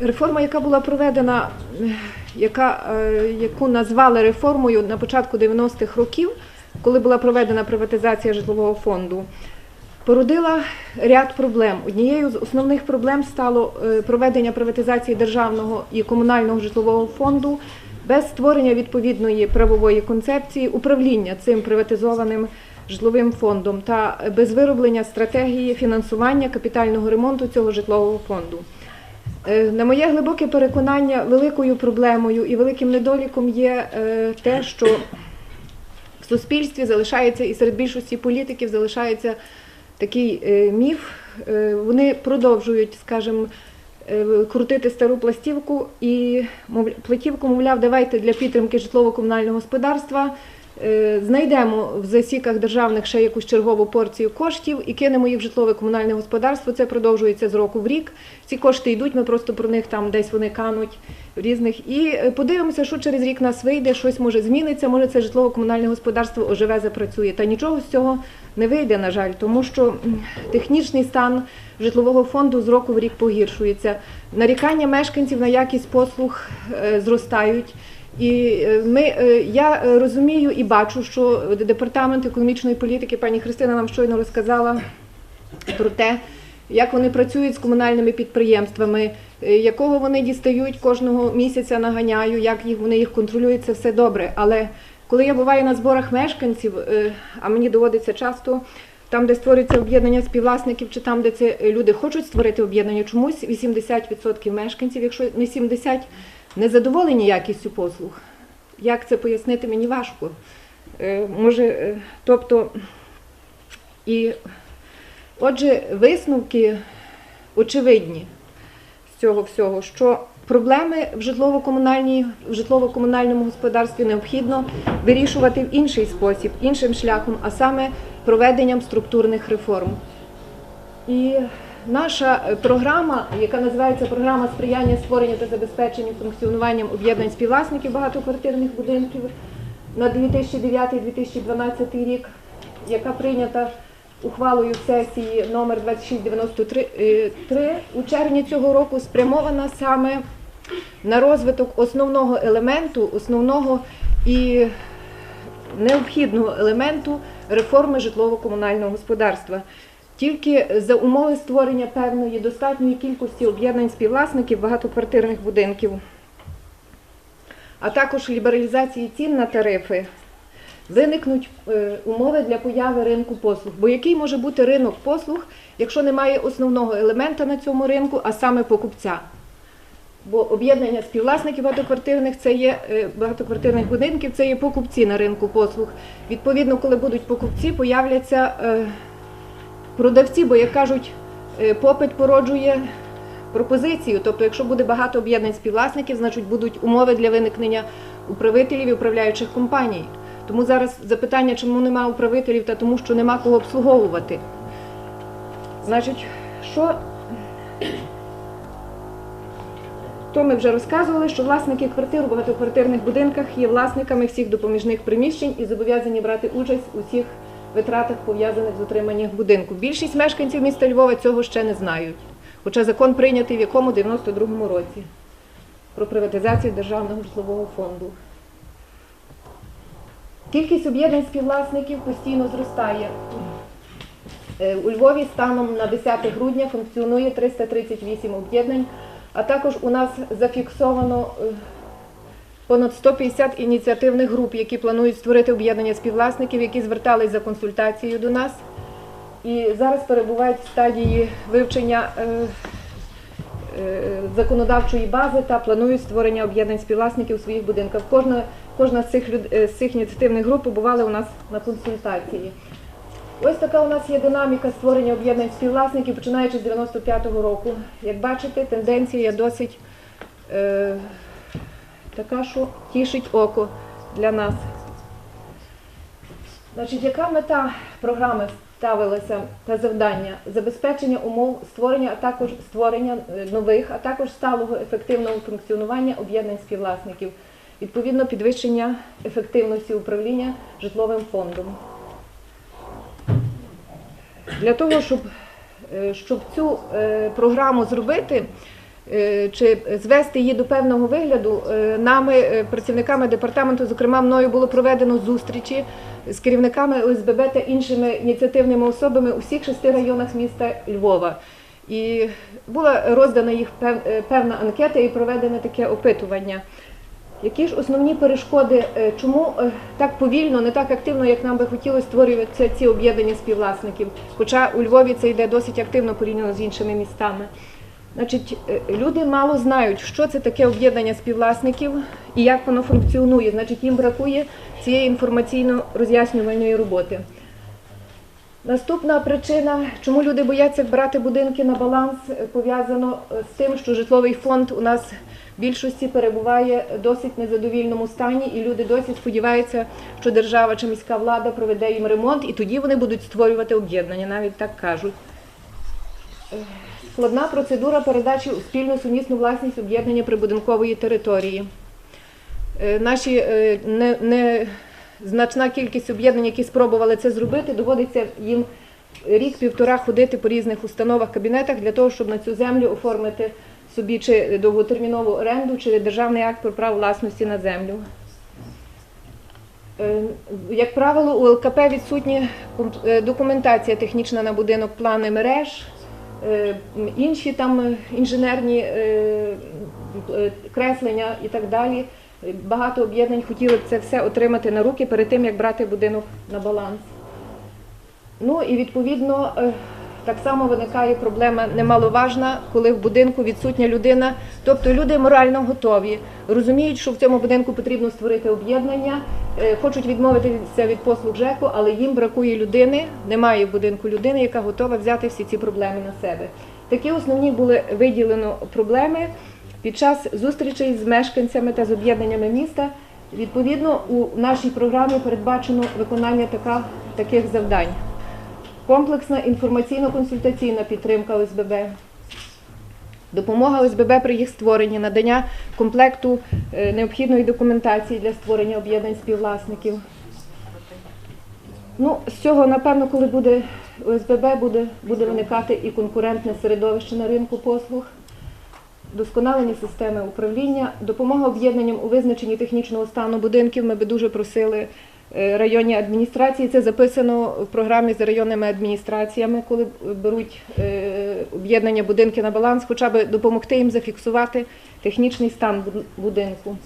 Реформа, яка була проведена, яка, е, яку назвали реформою на початку 90-х років, коли була проведена приватизація житлового фонду, породила ряд проблем. Однією з основних проблем стало е, проведення приватизації державного і комунального житлового фонду без створення відповідної правової концепції управління цим приватизованим житловим фондом та без вироблення стратегії фінансування капітального ремонту цього житлового фонду. Е, На моє глибоке переконання, великою проблемою і великим недоліком є е, те, що в суспільстві залишається і серед більшості політиків залишається такий е, міф. Вони продовжують, скажімо, крутити стару пластівку і платівку, мовляв, давайте для підтримки житлово-комунального господарства знайдемо в засіках державних ще якусь чергову порцію коштів і кинемо їх в житлове комунальне господарство. Це продовжується з року в рік. Ці кошти йдуть, ми просто про них там десь вони кануть в різних. І е, подивимося, що через рік нас вийде, щось може зміниться, може це житлово-комунальне господарство оживе, запрацює. Та нічого з цього не вийде, на жаль, тому що технічний стан житлового фонду з року в рік погіршується. Нарікання мешканців на якість послуг е, зростають. І е, ми, е, я е, розумію і бачу, що департамент економічної політики, пані Христина нам щойно розказала про те, як вони працюють з комунальними підприємствами, якого вони дістають кожного місяця, наганяю, як їх вони їх контролюють, це все добре. Але коли я буваю на зборах мешканців, а мені доводиться часто. Там, де створюється об'єднання співвласників, чи там, де це люди хочуть створити об'єднання, чомусь 80% мешканців, якщо не 70%, не задоволені якістю послуг. Як це пояснити, мені важко. Е, Може, е, тобто, і отже, висновки очевидні з цього всього, що проблеми в житлово-комунальній в житлово-комунальному господарстві необхідно вирішувати в інший спосіб, іншим шляхом, а саме проведенням структурних реформ. І наша е, програма, яка називається програма сприяння створення та забезпечення функціонуванням об'єднань співвласників багатоквартирних будинків на 2009-2012 рік, яка прийнята ухвалою сесії номер 2693 е, у червні цього року спрямована саме на розвиток основного елементу, основного і необхідного елементу реформи житлово-комунального господарства. Тільки за умови створення певної достатньої кількості об'єднань співвласників багатоквартирних будинків, а також лібералізації цін на тарифи, виникнуть е, умови для появи ринку послуг. Бо який може бути ринок послуг, якщо немає основного елемента на цьому ринку, а саме покупця? Бо об'єднання співвласників багатоквартирних це є е, багатоквартирних будинків, це є покупці на ринку послуг. Відповідно, коли будуть покупці, появляться е, продавці, бо як кажуть, е, попит породжує пропозицію. Тобто, якщо буде багато об'єднань співвласників, значить будуть умови для виникнення управителів і управляючих компаній. Тому зараз запитання, чому нема управителів, та тому, що нема кого обслуговувати. Значить, що то ми вже розказували, що власники квартир у багатоквартирних будинках є власниками всіх допоміжних приміщень і зобов'язані брати участь у всіх витратах, пов'язаних з утриманням будинку. Більшість мешканців міста Львова цього ще не знають. Хоча закон прийнятий в якому 92-му році про приватизацію державного житлового фонду. Кількість об'єднань співвласників постійно зростає. Е, У Львові станом на 10 грудня функціонує 338 об'єднань, а також у нас зафіксовано е, понад 150 ініціативних груп, які планують створити об'єднання співвласників, які звертались за консультацією до нас. І зараз перебувають в стадії вивчення е, е, законодавчої бази та планують створення об'єднань співвласників у своїх будинках. Кожна, кожна з цих, е, з цих ініціативних груп побували у нас на консультації. Ось така у нас є динаміка створення об'єднань співвласників, починаючи з 95-го року. Як бачите, тенденція досить е, така, що тішить око для нас. Значить, яка мета програми ставилася та завдання? Забезпечення умов створення, а також створення е, нових, а також сталого ефективного функціонування об'єднань співвласників, відповідно підвищення ефективності управління житловим фондом. Для того, щоб, е, щоб цю е, програму зробити, чи звести її до певного вигляду, е, нами, е, працівниками департаменту, зокрема мною, було проведено зустрічі з керівниками ОСББ та іншими ініціативними особами у всіх шести районах міста Львова. І була роздана їх е, певна анкета і проведене таке опитування. Які ж основні перешкоди, е, чому е, так повільно, не так активно, як нам би хотілося створюватися ці об'єднання співвласників? Хоча у Львові це йде досить активно порівняно з іншими містами. Значить, е, люди мало знають, що це таке об'єднання співвласників і як воно функціонує. Значить, їм бракує цієї інформаційно-роз'яснювальної роботи. Наступна причина, чому люди бояться брати будинки на баланс, е, пов'язано е, з тим, що житловий фонд у нас в більшості перебуває в досить незадовільному стані, і люди досі сподіваються, що держава чи міська влада проведе їм ремонт, і тоді вони будуть створювати об'єднання, навіть так кажуть. Складна процедура передачі у спільну сумісну власність об'єднання прибудинкової території. Е, Наші е, не, не значна кількість об'єднань, які спробували це зробити, доводиться їм рік-півтора ходити по різних установах, кабінетах для того, щоб на цю землю оформити собі чи довготермінову оренду, чи державний акт про право власності на землю. Е, Як правило, у ЛКП відсутня документація технічна на будинок, плани мереж, інші там е, інженерні е, е, креслення і так далі. Е, Багато об'єднань хотіли це все отримати на руки перед тим, як брати будинок на баланс. Ну і відповідно е, так само виникає проблема немаловажна, коли в будинку відсутня людина. Тобто люди морально готові, розуміють, що в цьому будинку потрібно створити об'єднання, е, хочуть відмовитися від послуг ЖЕКу, але їм бракує людини, немає в будинку людини, яка готова взяти всі ці проблеми на себе. Такі основні були виділено проблеми під час зустрічей з мешканцями та з об'єднаннями міста. Відповідно, у нашій програмі передбачено виконання така, таких завдань. Комплексна інформаційно-консультаційна підтримка ОСББ, допомога ОСББ при їх створенні, надання комплекту е, необхідної документації для створення об'єднань співвласників. Ну, з цього, напевно, коли буде ОСББ, буде, буде виникати і конкурентне середовище на ринку послуг, досконалення системи управління, допомога об'єднанням у визначенні технічного стану будинків. Ми би дуже просили е, районні адміністрації. Це записано в програмі з районними адміністраціями, коли беруть е, об'єднання будинки на баланс, хоча б допомогти їм зафіксувати технічний стан будинку.